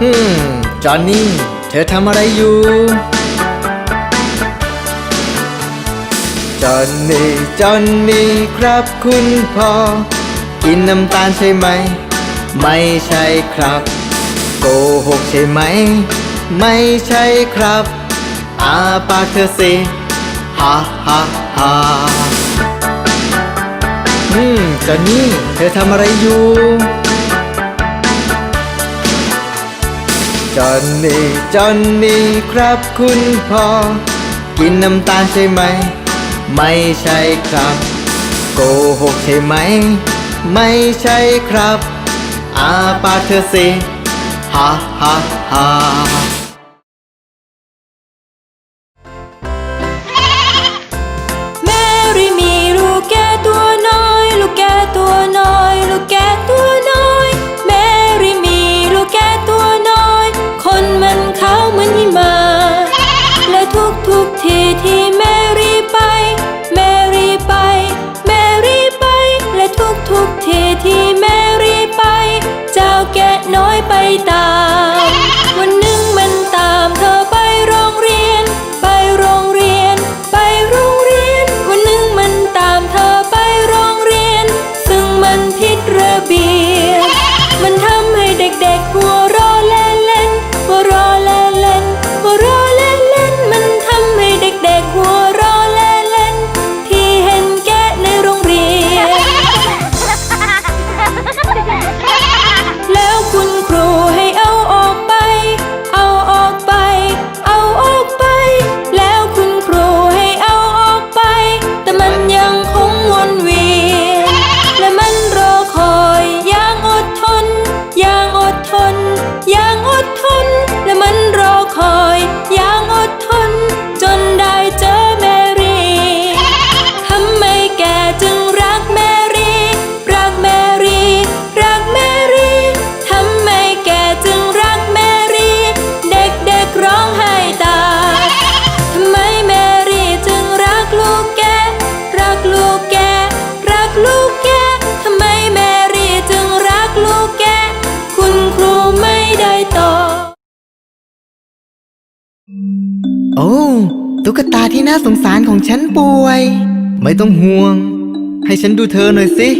ฮึมจอนนี่ เธอทำอะไรอยู่ จอนนี่ จอนนี่ครับคุณพ่อ กินน้ำตาลใช่ไหม ไม่ใช่ครับ โกหกใช่ไหม ไม่ใช่ครับอาปากเธอสิฮ่าฮ่าฮ่าอืมจอนนี่ เธอทำอะไรอยู่ จอนนี่จอนนี่ครับคุณพ่อ กินน้ำตาลใช่ไหม ไม่ใช่ครับ โกหกใช่ไหม ไม่ใช่ครับอาปาเธอสิฮ่าฮ่าฮ่าแมรี่มีลูกแกตัวน้อย ลูกแกตัวน้อย ลูกแกตัว ไม่ต้องห่วง ให้ฉันดูเธอหน่อยสิ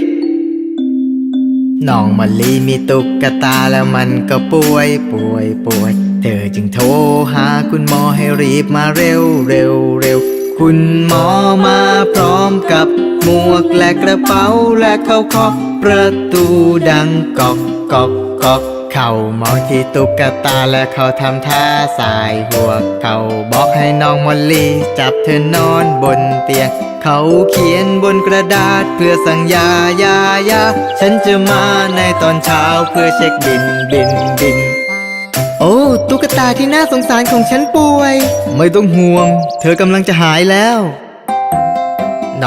น้องมะลีมีตุ๊กตาแล้วมันก็ป่วยป่วยป่วย เธอจึงโทรหาคุณหมอให้รีบมาเร็วเร็วเร็ว คุณหมอมาพร้อมกับหมวกและกระเป๋าและเขาเคาะประตูดังกอกกอกกอก เขามองที่ตุ๊กตาและเขาทำท่าสายหัว เขาบอกให้น้องมอลลี่ จับเธอนอนบนเตียง เขาเขียนบนกระดาษเพื่อสั่งยายายาฉันจะมาในตอนเช้าเพื่อเช็คบินบินบิน โอ้ ตุ๊กตาที่น่าสงสารของฉันป่วย ไม่ต้องห่วง เธอกำลังจะหายแล้ว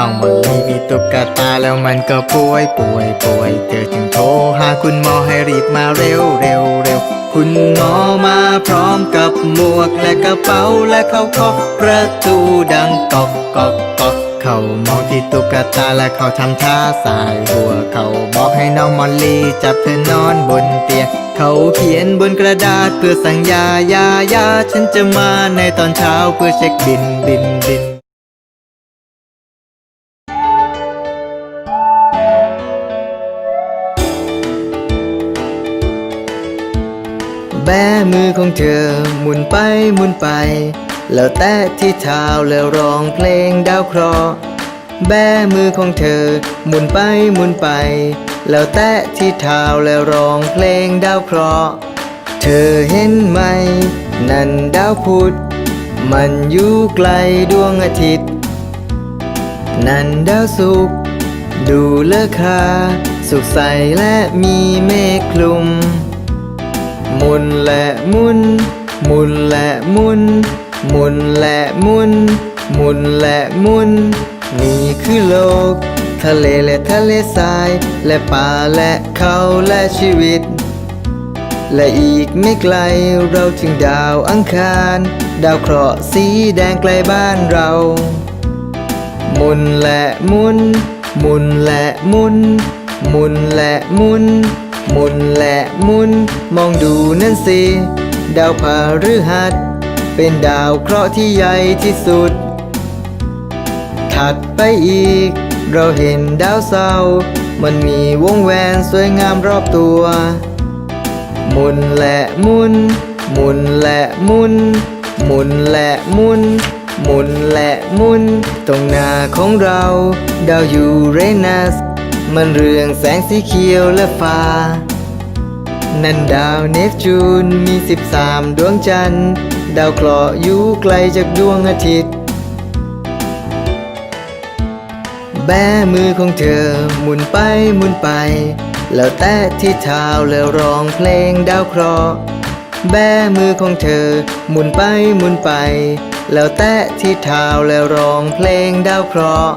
น้องมอลลี่มีตุ๊กตาแล้วมันก็ป่วยป่วยป่วยเธอจึงโทรหาคุณหมอให้รีบมาเร็วเร็วเร็วคุณหมอมาพร้อมกับหมวกและกระเป๋าและเขาเคาะประตูดังกอกกอกกอกเขามองที่ตุ๊กตาและเขาทำท่าสายหัวเขาบอกให้น้องมอลลี่จับเธอนอนบนเตียงเขาเขียนบนกระดาษเพื่อสั่งยายายาฉันจะมาในตอนเช้าเพื่อเช็คบินบินบิน แบมือของเธอหมุนไปหมุนไป แล้วแตะที่เท้าแล้วร้องเพลงดาวเคราะห์แบมือของเธอหมุนไปหมุนไป แล้วแตะที่เท้าแล้วร้องเพลงดาวเคราะห์เธอเห็นไหม นั่นดาวพุธมันอยู่ไกลดวงอาทิตย์ นั่นดาวสุกร์ดูเลอค่าสุขใสและมีเมฆคลุม มุนและมุน มุนและมุน มุนและมุน มุนและมุน นี่คือโลก ทะเลและทะเลทราย และป่าและเขาและชีวิต และอีกไม่ไกลเราถึงดาวอังคาร ดาวเคราะห์สีแดงไกลบ้านเรา มุนและมุน มุนและมุน มุนและมุน มุนและหมุนมองดูนั่นสิดาวพฤหัส เป็นดาวเคราะห์ที่ใหญ่ที่สุด ถัดไปอีก เราเห็นดาวเสาร์มันมีวงแหวนสวยงามรอบตัวหมุนและหมุนหมุนและหมุนหมุนและหมุนหมุนและหมุน ตรงหน้าของเรา ดาวยูเรนัส มันเรืองแสงสีเขียวและฟ้า นั่นดาวเนปจูนมี 13 ดวงจันทร์ ดาวเคราะห์อยู่ไกลจากดวงอาทิตย์ แบมือของเธอหมุนไปหมุนไป แล้วแตะที่เท้าแล้วร้องเพลงดาวเคราะห์แบมือของเธอหมุนไปหมุนไป แล้วแตะที่เท้าแล้วร้องเพลงดาวเคราะห์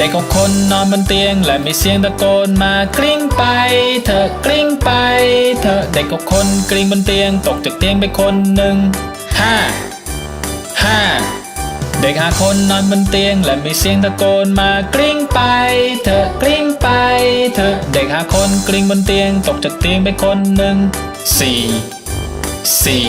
เด็กหกคนนอนบนเตียง และมีเสียงตะโกนมากลิ้งไปเถอกลิ้งไปเถอเด็กหกคนกลิ้งบนเตียง ตกจากเตียงไปคนหนึ่งห้าห้าเด็กหาคนนอนบนเตียง และมีเสียงตะโกนมากลิ้งไปเถอกลิ้งไปเถอเด็กหาคนกลิ้งบนเตียง ตกจากเตียงไปคนหนึ่งสี่สี่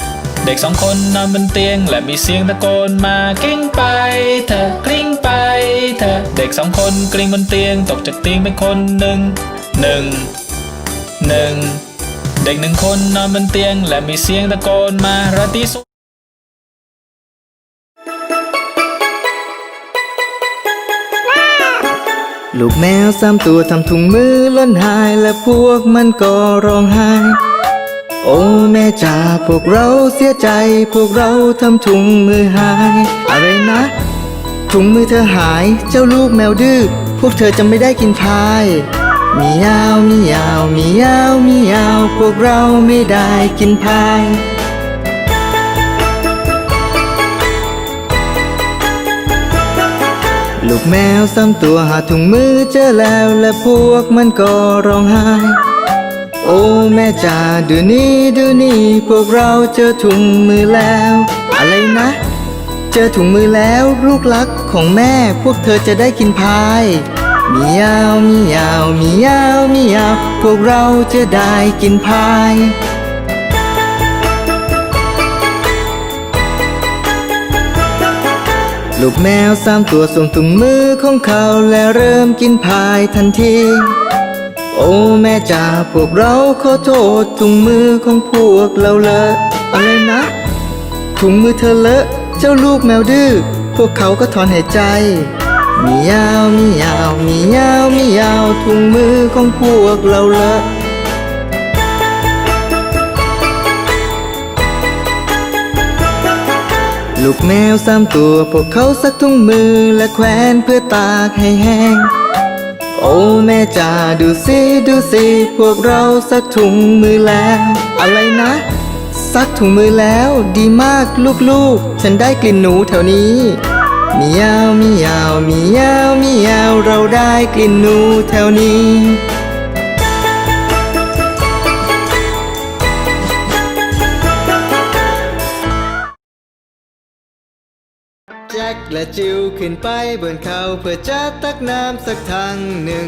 เด็กสองคนนอนบนเตียง และมีเสียงตะโกนมากลิ้งไปเถอะกลิ้งไปเถอะเด็กสองคนกลิ้งบนเตียง ตกจากเตียงไปคนหนึ่งหนึ่งหนึ่งเด็กหนึ่งคนนอนบนเตียง และมีเสียงตะโกนมาราตรีสวัสดิ์ลูกแมวสามตัวทำถุงมือล้นหายและพวกมันก็ร้องไห้ โอ้แม่จ๋าพวกเราเสียใจ พวกเราทำถุงมือหาย อะไรนะ ถุงมือเธอหายเจ้าลูกแมวดื้อพวกเธอจะไม่ได้กินพายมียาวมียาวมียาวมียาว พวกเราไม่ได้กินพายลูกแมวสามตัวหาถุงมือเจอแล้วและพวกมันก็ร้องไห้ โอ้แม่จ๋าดูนี่ดูนี่ พวกเราเจอถุงมือแล้ว อะไรนะ เจอถุงมือแล้วลูกรักของแม่พวกเธอจะได้กินพายมียาวมียาวมียาวมียาวพวกเราจะได้กินพายลูกแมวสามตัวส่งถุงมือของเขาและเริ่มกินพายทันที โอ้แม่จ๋าพวกเราขอโทษถุงมือของพวกเราเลอะอะไรนะถุงมือเธอเลอะเจ้าลูกแมวดื้อพวกเขาก็ถอนหายใจมียาวมียาวมียาวมียาวถุงมือของพวกเราเลอะลูกแมวสามตัวพวกเขาซักถุงมือและแขวนเพื่อตากให้แห้ง โอ้แม่จ๋าดูสิดูสิพวกเราซักถุงมือแล้ว อะไรนะ ซักถุงมือแล้ว ดีมากลูกๆ ฉันได้กลิ่นหนูแถวนี้มียาวมียาวมียาวมียาวเราได้กลิ่นหนูแถวนี้ กและจิวขึ้นไปบนเขาเพื่อจะตักน้ำสักทางหนึ่ง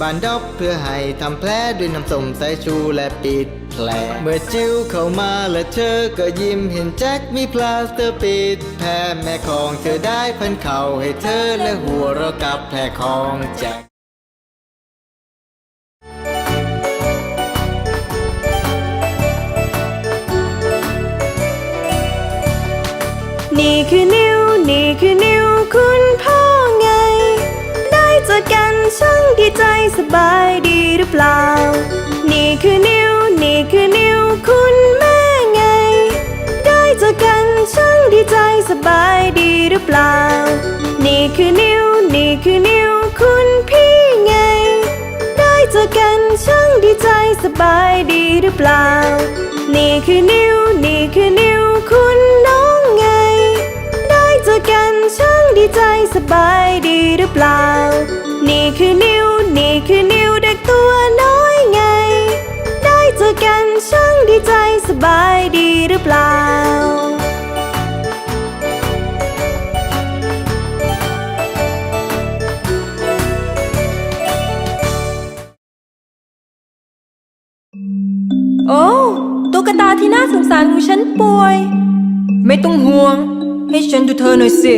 บานดอกเพื่อให้ทำแผลด้วยน้ำส้มสายชูและปิดแผลเมื่อจิวเข้ามาและเธอก็ยิ้มเห็นแจ็คมีพลาสเตอร์ปิดแผลแม่ของเธอได้พันเข่าให้เธอและหัวเรากับแผลของแจ็คนี่คือนิ้ว นี่คือนิ้วคุณพ่อไง ได้จอกันช่ ใจสบายดีหรือเปล่า นี่คือนิ้ว นี่คือนิ้ว คุณแม่ไง ได้เจอกันช่างดีใจสบายดีหรือเปล่า นี่คือนิ้ว นี่คือนิ้ว คุณพี่ไง ได้เจอกันช่างดีใจสบายดีหรือเปล่า นี่คือนิ้ว นี่คือนิ้ว คุณน้องไง ได้เจอกันช่างดีใจสบายดีหรือเปล่า นี่คือนิ้ว นี่คือนิ้วเด็กตัวน้อยไง ได้เจอกันช่างดีใจสบายดีหรือเปล่า โอ้ตุ๊กตาที่น่าสงสารของฉันป่วย ไม่ต้องห่วง ให้ฉันดูเธอหน่อยสิ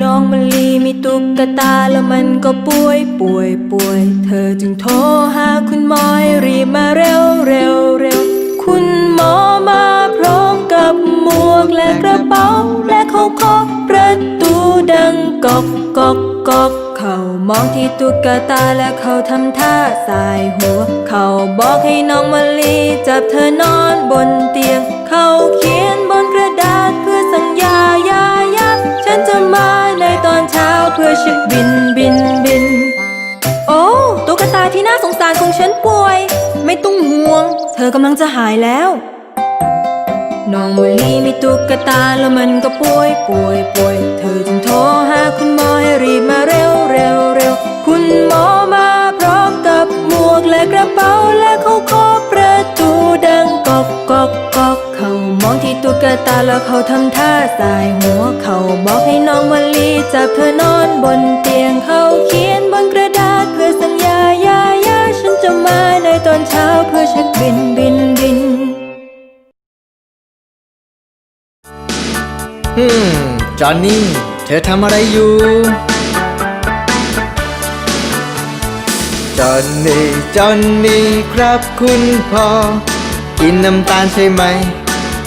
น้องมะลีมีตุ๊กตาแล้วมันก็ป่วยป่วยป่วย เธอจึงโทรหาคุณหมอรีบมาเร็วเร็วเร็ว คุณหมอมาพร้อมกับหมวกและกระเป๋า และเขาเคาะประตูดังกอกกอกกอกเขามองที่ตุ๊กตาและเขาทำท่าสายหัว เขาบอกให้น้องมะลีจับเธอนอนบนเตียง เขาเขีย เพื่อช็คบินบินบิน โอ้ตุ๊กตาที่น่าสงสารของฉันป่วย ไม่ต้องห่วง เธอกำลังจะหายแล้วน้องมะลีมีตุ๊กตาแล้วมันก็ป่วยป่วยป่วย เธอจึงโทรหาคุณหมอให้รีบมาเร็วเร็วเร็วคุณหมอมาพร้อมกับหมวกและกระเป๋าและเขาเคา ตุ๊กตาแล้วเขาทำท่าสายหัวเขาบอกให้น้องมะลีจับเธอนอนบนเตียงเขาเขียนบนกระดาษเพื่อสัญญายายาฉันจะมาในตอนเช้าเพื่อเช็คบินบินบินฮึมจอห์นนี่ เธอทำอะไรอยู่ จอห์นนี่ จอห์นนี่ครับคุณพ่อ กินน้ำตาลใช่ไหม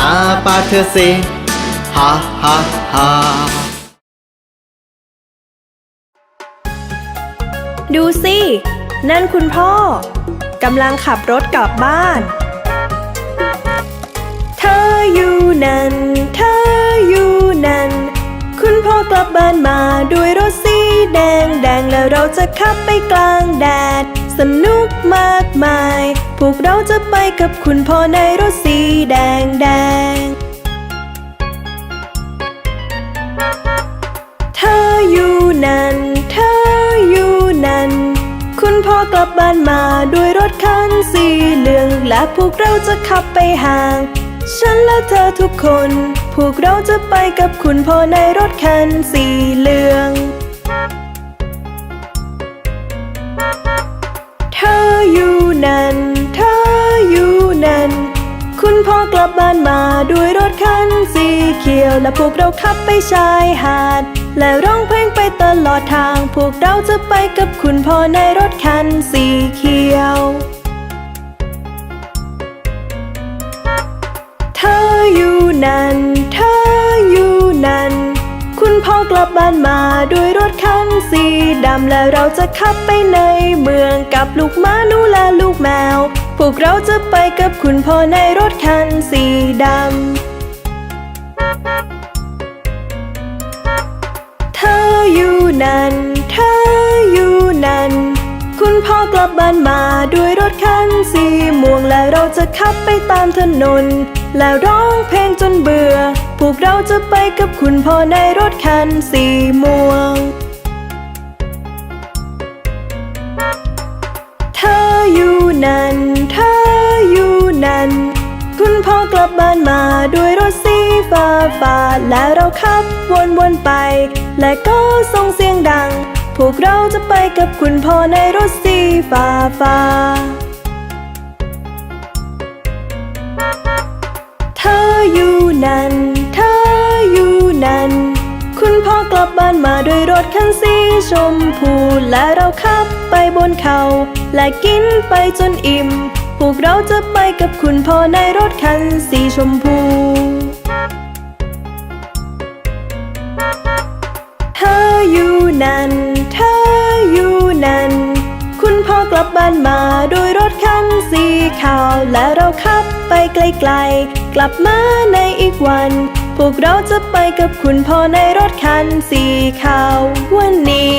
อาปากเธอสิฮ่าฮ่าฮ่าดูสิ นั่นคุณพ่อกำลังขับรถกลับบ้าน เธออยู่นั่น เธออยู่นั่น คุณพ่อกลับบ้านมาด้วยรถสี แดงแดงแล้วเราจะขับไปกลางแดด สนุกมากมาย พวกเราจะไปกับคุณพ่อในรถสีแดงแดง เธออยู่นั่น เธออยู่นั่น คุณพ่อกลับบ้านมาด้วยรถคันสีเหลือง และพวกเราจะขับไปห่าง ฉันและเธอทุกคน พวกเราจะไปกับคุณพ่อในรถคันสีเหลือง คุณพ่อกลับบ้านมาด้วยรถคันสีเขียว และพวกเราขับไปชายหาด และร้องเพลงไปตลอดทาง พวกเราจะไปกับคุณพ่อในรถคันสีเขียว เธออยู่นั่น เธออยู่นั่น คุณพ่อกลับบ้านมาด้วยรถคันสีดำและเราจะขับไปในเมืองกับลูกม้าหนูและลูกแมว พวกเราจะไปกับคุณพ่อในรถคันสีดำ เธออยู่นั่น เธออยู่นั่น คุณพ่อกลับบ้านมาด้วยรถคันสีม่วงและเราจะขับไปตามถนน และร้องเพลงจนเบื่อ พวกเราจะไปกับคุณพ่อในรถคันสีม่วง อกลับบ้านมาด้วยรถสีฟ้าฟ้าและเราขับวนวนไป และก็ส่งเสียงดัง พวกเราจะไปกับคุณพ่อในรถสีฟ้าฟ้าเธออยู่นั่น เธออยู่นั่น คุณพ่อกลับบ้านมาด้วยรถคันสีชมพูและเราขับไปบนเขา และกินไปจนอิ่ม พวกเราจะไปกับคุณพ่อในรถ คันสีชมพู เธออยู่นั่น เธออยู่นั่น คุณพ่อกลับบ้านมาด้วยรถคันสีขาว และเราขับไปไกลๆกลับมาในอีกวัน พวกเราจะไปกับคุณพ่อในรถคันสีขาววันนี้